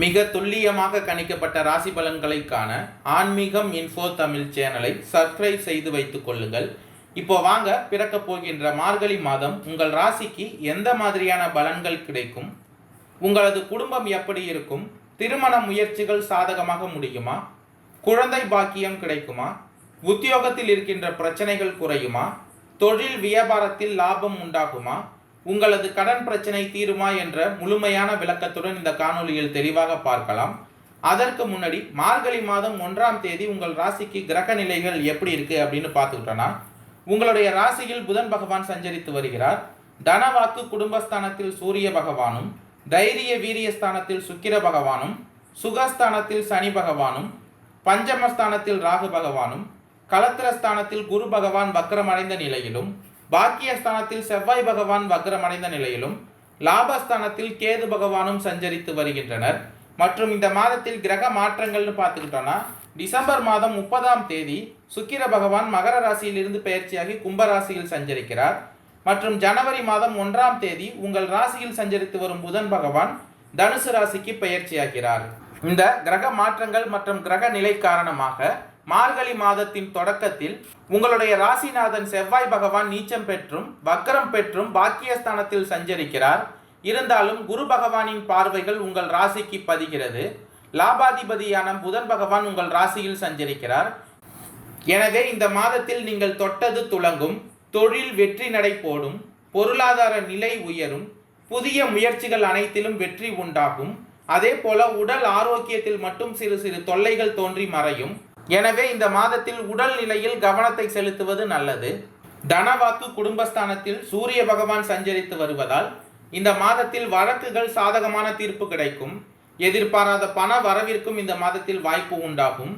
மிக துல்லியமாக கணிக்கப்பட்ட ராசி பலன்களை காண ஆன்மீகம் இன்ஃபோ தமிழ் சேனலை சப்ஸ்கிரைப் செய்து வைத்துக் கொள்ளுங்கள். இப்போ வாங்க பிறக்க போகின்ற மார்கழி மாதம் உங்கள் ராசிக்கு எந்த மாதிரியான பலன்கள் கிடைக்கும்? உங்களது குடும்பம் எப்படி இருக்கும்? திருமண முயற்சிகள் சாதகமாக முடியுமா? குழந்தை பாக்கியம் கிடைக்குமா? உத்தியோகத்தில் இருக்கின்ற பிரச்சனைகள் குறையுமா? தொழில் வியாபாரத்தில் லாபம் உண்டாகுமா? உங்களது கடன் பிரச்சனை தீருமா என்ற முழுமையான விளக்கத்துடன் இந்த காணொலியில் தெளிவாக பார்க்கலாம். அதற்கு முன்னாடி மார்கழி மாதம் ஒன்றாம் தேதி உங்கள் ராசிக்கு கிரக நிலைகள் எப்படி இருக்கு அப்படின்னு பார்த்துக்கிட்டோன்னா உங்களுடைய ராசியில் புதன் பகவான் சஞ்சரித்து வருகிறார். தனவாக்கு குடும்பஸ்தானத்தில் சூரிய பகவானும் தைரிய வீரியஸ்தானத்தில் சுக்கிர பகவானும் சுகஸ்தானத்தில் சனி பகவானும் பஞ்சமஸ்தானத்தில் ராகு பகவானும் கலத்திரஸ்தானத்தில் குரு பகவான் வக்கரமடைந்த நிலையிலும் பாக்கியஸ்தானத்தில் செவ்வாய் பகவான் வக்ரமடைந்த நிலையிலும் லாபஸ்தானத்தில் கேது பகவானும் சஞ்சரித்து வருகின்றனர். மற்றும் இந்த மாதத்தில் கிரக மாற்றங்கள்னு பார்த்துக்கிட்டோன்னா டிசம்பர் மாதம் முப்பதாம் தேதி சுக்கிர பகவான் மகர ராசியிலிருந்து பயிற்சியாகி கும்பராசியில் சஞ்சரிக்கிறார். மற்றும் ஜனவரி மாதம் ஒன்றாம் தேதி உங்கள் ராசியில் சஞ்சரித்து வரும் புதன் பகவான் தனுசு ராசிக்கு பயிற்சியாகிறார். இந்த கிரக மாற்றங்கள் மற்றும் கிரக நிலை காரணமாக மார்கழி மாதத்தின் தொடக்கத்தில் உங்களுடைய ராசிநாதன் செவ்வாய் பகவான் நீச்சம் பெற்றும் வக்கரம் பெற்றும் பாக்கியஸ்தானத்தில் சஞ்சரிக்கிறார். இருந்தாலும் குரு பகவானின் பார்வைகள் உங்கள் ராசிக்கு பதிகிறது. லாபாதிபதியான புதன் பகவான் உங்கள் ராசியில் சஞ்சரிக்கிறார். எனவே இந்த மாதத்தில் நீங்கள் தொட்டது துளங்கும் தொழில் வெற்றி நடை போடும் பொருளாதார நிலை உயரும் புதிய முயற்சிகள் அனைத்திலும் வெற்றி உண்டாகும். அதே போல உடல் ஆரோக்கியத்தில் மட்டும் சிறு சிறு தொல்லைகள் தோன்றி மறையும். எனவே இந்த மாதத்தில் உடல் நிலையில் கவனத்தை செலுத்துவது நல்லது. தனவாக்கு குடும்பஸ்தானத்தில் சூரிய பகவான் சஞ்சரித்து வருவதால் இந்த மாதத்தில் வழக்குகள் சாதகமான தீர்ப்பு கிடைக்கும். எதிர்பாராத பண வரவிற்கும் இந்த மாதத்தில் வாய்ப்பு உண்டாகும்.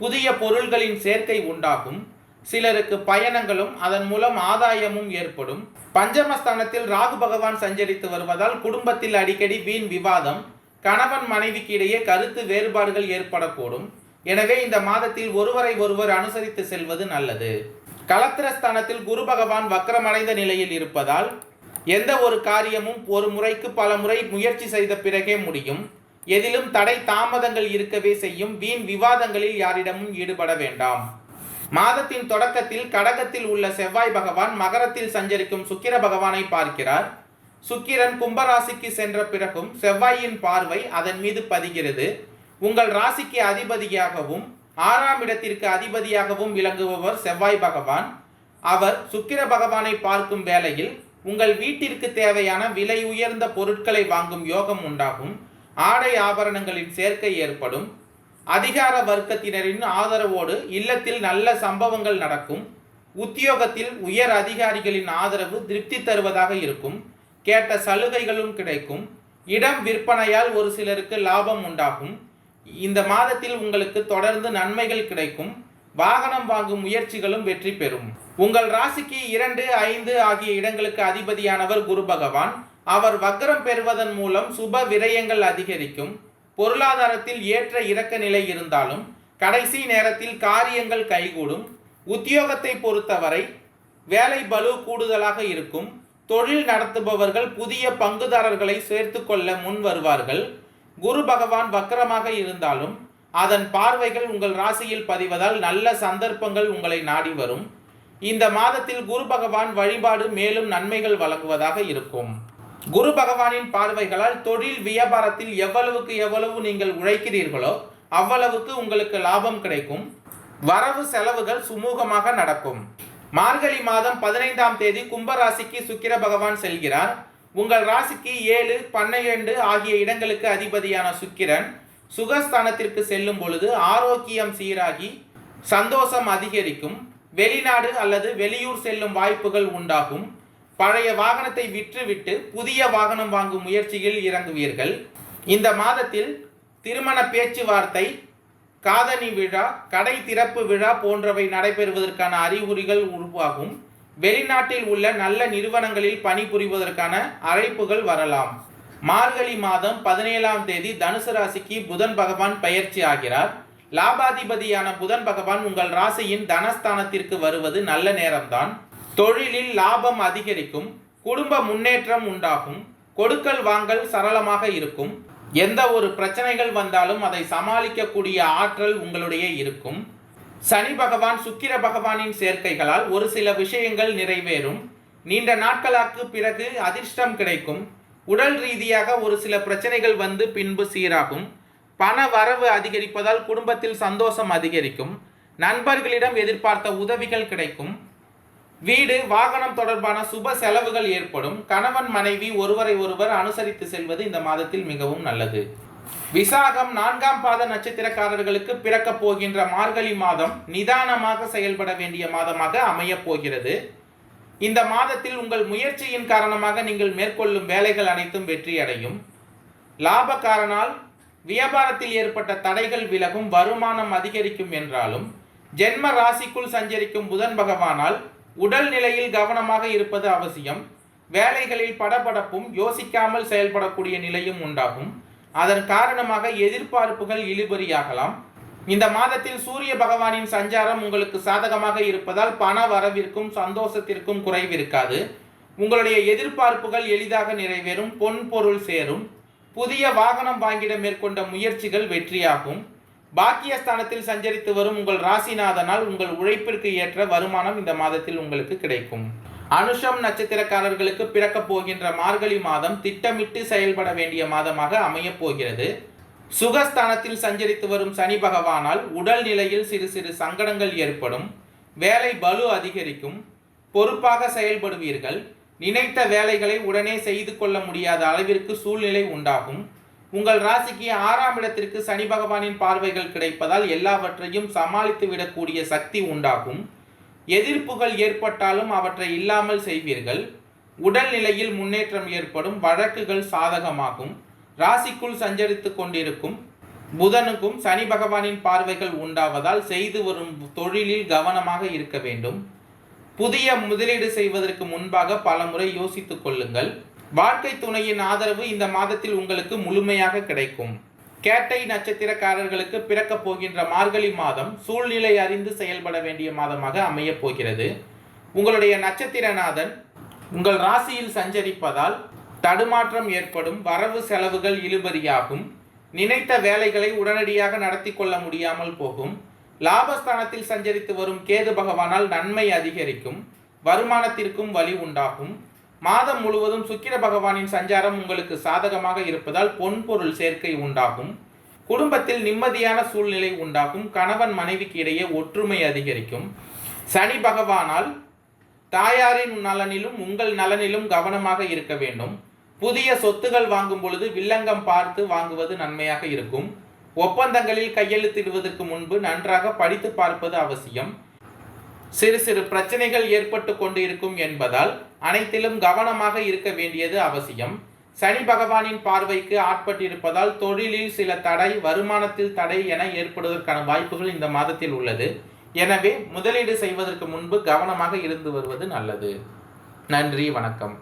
புதிய பொருள்களின் சேர்க்கை உண்டாகும். சிலருக்கு பயணங்களும் அதன் மூலம் ஆதாயமும் ஏற்படும். பஞ்சமஸ்தானத்தில் ராகு பகவான் சஞ்சரித்து வருவதால் குடும்பத்தில் அடிக்கடி வீண் விவாதம். கணவன் மனைவிக்கு இடையே கருத்து வேறுபாடுகள் ஏற்படக்கூடும். எனவே இந்த மாதத்தில் ஒருவரை ஒருவர் அனுசரித்து செல்வது நல்லது. கலத்திரஸ்தானத்தில் குரு பகவான் வக்கரமடைந்த நிலையில் இருப்பதால் எந்த ஒரு காரியமும் ஒரு முறைக்கு பல முறை முயற்சி செய்த பிறகே முடியும். எதிலும் தடை தாமதங்கள் இருக்கவே செய்யும் வீண் விவாதங்களில் யாரிடமும் ஈடுபட வேண்டாம். மாதத்தின் தொடக்கத்தில் கடகத்தில் உள்ள செவ்வாய் பகவான் மகரத்தில் சஞ்சரிக்கும் சுக்கிர பகவானை பார்க்கிறார். சுக்கிரன் கும்பராசிக்கு சென்ற பிறகும் செவ்வாயின் பார்வை அதன் மீது பதிகிறது. உங்கள் ராசிக்கு அதிபதியாகவும் ஆறாம் இடத்திற்கு அதிபதியாகவும் விளங்குபவர் செவ்வாய் பகவான். அவர் சுக்கிர பகவானை பார்க்கும் வேளையில் உங்கள் வீட்டிற்கு தேவையான விலை உயர்ந்த பொருட்களை வாங்கும் யோகம் உண்டாகும். ஆடை ஆபரணங்களின் சேர்க்கை ஏற்படும். அதிகார வர்க்கத்தினரின் ஆதரவோடு இல்லத்தில் நல்ல சம்பவங்கள் நடக்கும். உத்தியோகத்தில் உயர் அதிகாரிகளின் ஆதரவு திருப்தி தருவதாக இருக்கும். கேட்ட சலுகைகளும் கிடைக்கும். இடம் விற்பனையால் ஒரு சிலருக்கு லாபம் உண்டாகும். இந்த மாதத்தில் உங்களுக்கு தொடர்ந்து நன்மைகள் கிடைக்கும். வாகனம் வாங்கும் முயற்சிகளும் வெற்றி பெறும். உங்கள் ராசிக்கு இரண்டு ஐந்து ஆகிய இடங்களுக்கு அதிபதியானவர் குரு பகவான். அவர் வக்ரம் பெறுவதன் மூலம் சுப விரயங்கள் அதிகரிக்கும். பொருளாதாரத்தில் ஏற்ற இறக்க நிலை இருந்தாலும் கடைசி நேரத்தில் காரியங்கள் கைகூடும். உத்தியோகத்தை பொறுத்தவரை வேலை பலு கூடுதலாக இருக்கும். தொழில் நடத்துபவர்கள் புதிய பங்குதாரர்களை சேர்த்து கொள்ள முன் வருவார்கள். குரு பகவான் வக்கரமாக இருந்தாலும் அதன் பார்வைகள் உங்கள் ராசியில் பதிவதால் நல்ல சந்தர்ப்பங்கள் உங்களை நாடி வரும். இந்த மாதத்தில் குரு பகவான் வழிபாடு மேலும் நன்மைகள் வழங்குவதாக இருக்கும். குரு பகவானின் பார்வைகளால் தொழில் வியாபாரத்தில் எவ்வளவுக்கு எவ்வளவு நீங்கள் உழைக்கிறீர்களோ அவ்வளவுக்கு உங்களுக்கு லாபம் கிடைக்கும். வரவு செலவுகள் சுமூகமாக நடக்கும். மார்கழி மாதம் பதினைந்தாம் தேதி கும்பராசிக்கு சுக்கிர பகவான் செல்கிறார். உங்கள் ராசிக்கு ஏழு பன்னிரண்டு ஆகிய இடங்களுக்கு அதிபதியான சுக்கிரன் சுகஸ்தானத்திற்கு செல்லும் பொழுது ஆரோக்கியம் சீராகி சந்தோஷம் அதிகரிக்கும். வெளிநாடு அல்லது வெளியூர் செல்லும் வாய்ப்புகள் உண்டாகும். பழைய வாகனத்தை விற்றுவிட்டு புதிய வாகனம் வாங்கும் முயற்சியில் இறங்குவீர்கள். இந்த மாதத்தில் திருமண பேச்சுவார்த்தை காதணி விழா கடை திறப்பு விழா போன்றவை நடைபெறுவதற்கான அறிகுறிகள் உருவாகும். வெளிநாட்டில் உள்ள நல்ல நிறுவனங்களில் பணிபுரிவதற்கான அழைப்புகள் வரலாம். மார்கழி மாதம் பதினேழாம் தேதி தனுசு ராசிக்கு புதன் பகவான் பயிற்சி ஆகிறார். லாபாதிபதியான புதன் பகவான் உங்கள் ராசியின் தனஸ்தானத்திற்கு வருவது நல்ல நேரம்தான். தொழிலில் லாபம் அதிகரிக்கும் குடும்ப முன்னேற்றம் உண்டாகும் கொடுக்கல் வாங்கல் சரளமாக இருக்கும். எந்த ஒரு பிரச்சனைகள் வந்தாலும் அதை சமாளிக்கக்கூடிய ஆற்றல் உங்களுடைய இருக்கும். சனி பகவான் சுக்கிர பகவானின் சேர்க்கைகளால் ஒரு சில விஷயங்கள் நிறைவேறும். நீண்ட நாட்களாக்கு பிறகு அதிர்ஷ்டம் கிடைக்கும். உடல் ரீதியாக ஒரு சில பிரச்சனைகள் வந்து பின்பு சீராகும். பண வரவு அதிகரிப்பதால் குடும்பத்தில் சந்தோஷம் அதிகரிக்கும். நண்பர்களிடம் எதிர்பார்த்த உதவிகள் கிடைக்கும். வீடு வாகனம் தொடர்பான சுப செலவுகள் ஏற்படும். கணவன் மனைவி ஒருவரை ஒருவர் அனுசரித்து செல்வது இந்த மாதத்தில் மிகவும் நல்லது. விசாகம் நான்காம் பாத நட்சத்திரக்காரர்களுக்கு பிறக்கப் போகின்ற மார்கழி மாதம் நிதானமாக செயல்பட வேண்டிய மாதமாக அமையப் போகிறது. இந்த மாதத்தில் உங்கள் முயற்சியின் காரணமாக நீங்கள் மேற்கொள்ளும் வேலைகள் அனைத்தும் வெற்றியடையும். லாபக்காரனால் வியாபாரத்தில் ஏற்பட்ட தடைகள் விலகும் வருமானம் அதிகரிக்கும் என்றாலும் ஜென்ம ராசிக்குள் சஞ்சரிக்கும் புதன் பகவானால் உடல் நிலையில் கவனமாக இருப்பது அவசியம். வேலைகளில் படபடப்பும் யோசிக்காமல் செயல்படக்கூடிய நிலையும் உண்டாகும். அதன் காரணமாக எதிர்பார்ப்புகள் இழுபறியாகலாம். இந்த மாதத்தில் சூரிய பகவானின் சஞ்சாரம் உங்களுக்கு சாதகமாக இருப்பதால் பண வரவிற்கும் சந்தோஷத்திற்கும் குறைவிருக்காது. உங்களுடைய எதிர்பார்ப்புகள் எளிதாக நிறைவேறும் பொன் பொருள் சேரும். புதிய வாகனம் வாங்கிட மேற்கொண்ட முயற்சிகள் வெற்றியாகும். பாக்கியஸ்தானத்தில் சஞ்சரித்து வரும் உங்கள் ராசிநாதனால் உங்கள் உழைப்பிற்கு ஏற்ற வருமானம் இந்த மாதத்தில் உங்களுக்கு கிடைக்கும். அனுஷம் நட்சத்திரக்காரர்களுக்கு பிறக்கப் போகின்ற மார்கழி மாதம் திட்டமிட்டு செயல்பட வேண்டிய மாதமாக அமையப் போகிறது. சுகஸ்தானத்தில் சஞ்சரித்து வரும் சனி பகவானால் உடல் நிலையில் சிறு சிறு சங்கடங்கள் ஏற்படும். வேலை பலு அதிகரிக்கும். பொறுப்பாக செயல்படுவீர்கள். நினைத்த வேலைகளை உடனே செய்து கொள்ள முடியாத அளவிற்கு சூழ்நிலை உண்டாகும். உங்கள் ராசிக்கு ஆறாம் இடத்திற்கு சனி பகவானின் பார்வைகள் கிடைப்பதால் எல்லாவற்றையும் சமாளித்து விடக்கூடிய சக்தி உண்டாகும். எதிர்ப்புகள் ஏற்பட்டாலும் அவற்றை இல்லாமல் செய்வீர்கள். உடல்நிலையில் முன்னேற்றம் ஏற்படும் வழக்குகள் சாதகமாகும். ராசிக்குள் சஞ்சரித்து கொண்டிருக்கும் புதனுக்கும் சனி பகவானின் பார்வைகள் உண்டாவதால் செய்து வரும் தொழிலில் கவனமாக இருக்க வேண்டும். புதிய முதலீடு செய்வதற்கு முன்பாக பலமுறை யோசித்துக் கொள்ளுங்கள். வாழ்க்கை துணையின் ஆதரவு இந்த மாதத்தில் உங்களுக்கு முழுமையாக கிடைக்கும். கேட்டை நட்சத்திரக்காரர்களுக்கு பிறக்கப் போகின்ற மார்கழி மாதம் சூழ்நிலை அறிந்து செயல்பட வேண்டிய மாதமாக அமையப் போகிறது. உங்களுடைய நட்சத்திரநாதன் உங்கள் ராசியில் சஞ்சரிப்பதால் தடுமாற்றம் ஏற்படும் வரவு செலவுகள் இழுபறியாகும் நினைத்த வேலைகளை உடனடியாக நடத்தி கொள்ள முடியாமல் போகும் லாபஸ்தானத்தில் சஞ்சரித்து வரும் கேது பகவானால் நன்மை அதிகரிக்கும் வருமானத்திற்கும் வழி உண்டாகும் மாதம் முழுவதும் சுக்கிர பகவானின் சஞ்சாரம் உங்களுக்கு சாதகமாக இருப்பதால் பொன் பொருள் சேர்க்கை உண்டாகும். குடும்பத்தில் நிம்மதியான சூழ்நிலை உண்டாகும். கணவன் மனைவிக்கு இடையே ஒற்றுமை அதிகரிக்கும். சனி பகவானால் தாயாரின் நலனிலும் உங்கள் நலனிலும் கவனமாக இருக்க வேண்டும். புதிய சொத்துகள் வாங்கும் பொழுது வில்லங்கம் பார்த்து வாங்குவது நன்மையாக இருக்கும். ஒப்பந்தங்களில் கையெழுத்திடுவதற்கு முன்பு நன்றாக படித்து பார்ப்பது அவசியம். சிறு சிறு பிரச்சனைகள் ஏற்பட்டு கொண்டு இருக்கும் என்பதால் அனைத்திலும் கவனமாக இருக்க வேண்டியது அவசியம். சனி பகவானின் பார்வைக்கு ஆட்பட்டிருப்பதால் தொழிலில் சில தடை வருமானத்தில் தடை என ஏற்படுவதற்கான வாய்ப்புகள் இந்த மாதத்தில் உள்ளது. எனவே முதலீடு செய்வதற்கு முன்பு கவனமாக இருந்து வருவது நல்லது. நன்றி வணக்கம்.